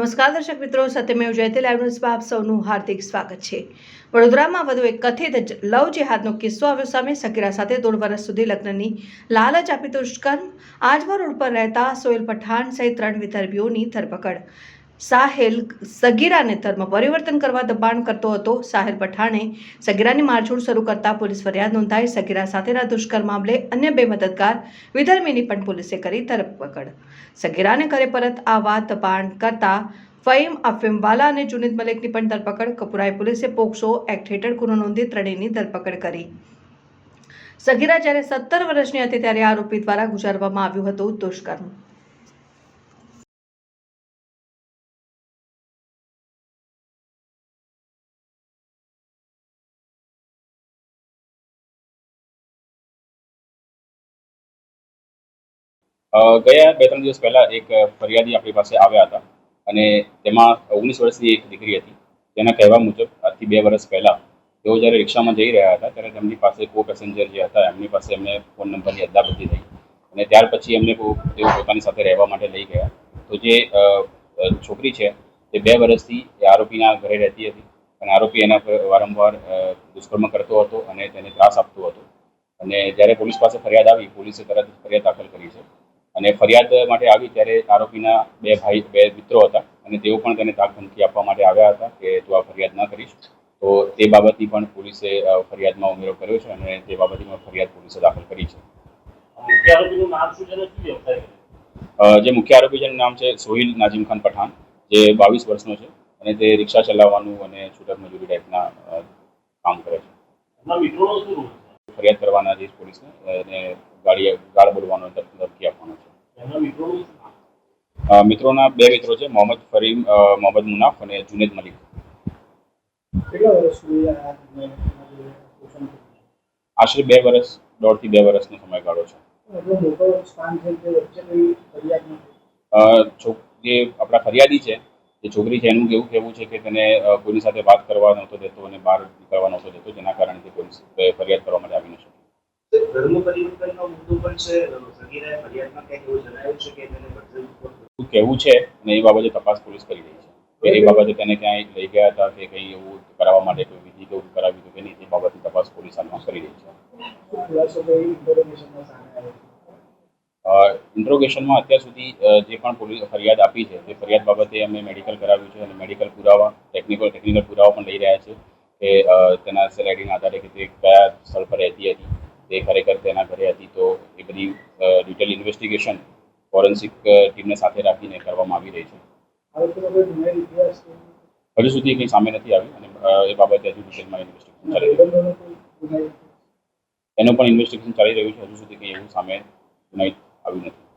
નમસ્કાર દર્શક મિત્રો સત્યમેવ જયતે લાઈવ ન્યૂઝમાં આપ સૌનું હાર્દિક સ્વાગત છે. વડોદરામાં વધુ એક કથિત લવ જેહાદનો કિસ્સો આવ્યો સામે સગીરા સાથે દોઢ વર્ષ સુધી લગ્નની લાલચ આપી દુષ્કર્મ આજવા રોડ પર રહેતા સોહેલ પઠાણ સહિત ત્રણ વિધર્મીઓની ધરપકડ. સાહેલ સગીરાને ધર્મ પરિવર્તન કરવા દબાણ કરતો હતો. સાહેલ પઠાણે સગીરાની મારછોડ શરૂ કરતા પોલીસ ફરિયાદ નોંધાઈ. સગીરા સાથેના દુષ્કર્મ મામલે અન્ય બે મદદગાર વિધર્મીની પણ પોલીસે કરી ધરપકડ. સગીરાને ઘરે પરત આવવા દબાણ કરતા ફહીમ અફીમવાલા અને જુનિદ મલિકની પણ ધરપકડ. કપુરાએ પોલીસે પોક્સો એક્ટ હેઠળ ગુનો નોંધી ત્રણેયની ધરપકડ કરી. સગીરા જ્યારે સત્તર વર્ષની હતી, ત્યારે આરોપી દ્વારા ગુજારવામાં આવ્યું હતું દુષ્કર્મ. ગયા બે ત્રણ દિવસ પહેલા એક ફરિયાદી આપણી પાસે આવ્યા હતા અને તેમાં ઓગણીસ વર્ષની એક દીકરી હતી. તેના કહેવા મુજબ આજથી બે વર્ષ પહેલા તેઓ જ્યારે રિક્ષામાં જઈ રહ્યા હતા ત્યારે તેમની પાસે કો પેસેન્જર જે હતા એમની પાસે એમને ફોન નંબરની અદલાબદલી થઈ અને ત્યાર પછી એમને તેઓ પોતાની સાથે રહેવા માટે લઈ ગયા. તો જે છોકરી છે તે બે વર્ષથી એ આરોપીના ઘરે રહેતી હતી અને આરોપી એના પર વારંવાર દુષ્કર્મ કરતો હતો અને તેને ત્રાસ આપતો હતો. અને જ્યારે પોલીસ પાસે ફરિયાદ આવી, પોલીસે તરત ફરિયાદ દાખલ કરી છે. અને ફરિયાદ માટે આવી ત્યારે આરોપીના બે ભાઈ બે મિત્રો હતા અને તેઓ પણ તેને તાક ધમકી આપવા માટે આવ્યા હતા કે તું આ ફરિયાદ ન કરીશ. તો તે બાબતની પણ પોલીસે ફરિયાદમાં ઉમેરો કર્યો છે અને તે બાબતની પણ ફરિયાદ પોલીસે દાખલ કરી છે. જે મુખ્ય આરોપી જેનું નામ છે સોહિલ નાજીમ ખાન પઠાણ જે બાવીસ વર્ષનો છે અને તે રિક્ષા ચલાવવાનું અને છૂટક મજૂરી ટાઈપના કામ કરે છે. ફરિયાદ કરવાના જે પોલીસને અને ગાડી ગાળ બોલવાનો ધમકી આપવાનો છે એમના મિત્રોનું શું નામ અ, મિત્રોના બે મિત્રો છે મોહમ્મદ ફરીમ મોહમ્મદ મુનાફ અને જુનેદ મલિક? આશરે બે વર્ષ દોઢથી બે વર્ષનો સમયગાળો છે. જે આપણા ફરિયાદી છે જે છોકરી છે એનું એવું કહેવું છે કે તેને કોઈની સાથે વાત કરવા નહોતો દેતો અને બહાર નીકળવા નહોતો દેતો જેના કારણે તે કોઈ ફરિયાદ કરવા માટે આવી ન શકે. ધર્મ પરિવર્તનનો મુદ્દો પણ છે સગીરાએ ફરિયાદમાં કંઈક એવું જણાવ્યું છે કે તેને કહેવું છે અને એ બાબતે તપાસ પોલીસ કરી રહી છે. એ બાબતે તેને ક્યાંય લઈ ગયા હતા કે કંઈ એવું કરાવવા માટે કોઈ વિધિ કે એવું કરાવ્યું હતું કે નહીં એ બાબતની તપાસ પોલીસ હાલમાં કરી રહી છે. ઇન્ટ્રોગેશનમાં અત્યાર સુધી જે પણ પોલીસ ફરિયાદ આપી છે તે ફરિયાદ બાબતે અમે મેડિકલ કરાવ્યું છે અને મેડિકલ પુરાવા ટેકનિકલ ટેકનિકલ પુરાવા પણ લઈ રહ્યા છે કે તેના સેલેરીના આધારે કે તે કયા સ્થળ પર રહેતી હતી તે ખરેખર તેના ઘરે હતી તો એ બધી ડિટેલ ઇન્વેસ્ટિગેશન ફોરેન્સિક ટીમને સાથે રાખીને કરવામાં આવી રહી છે. હજુ સુધી કંઈ સામે નથી આવી અને એ બાબતે હજુ ડિટેલમાં ઇન્વેસ્ટિગેશન ચાલી રહ્યું એનું પણ ઇન્વેસ્ટિગેશન ચાલી રહ્યું છે. હજુ સુધી કંઈ એવું સામે આવ્યું નથી.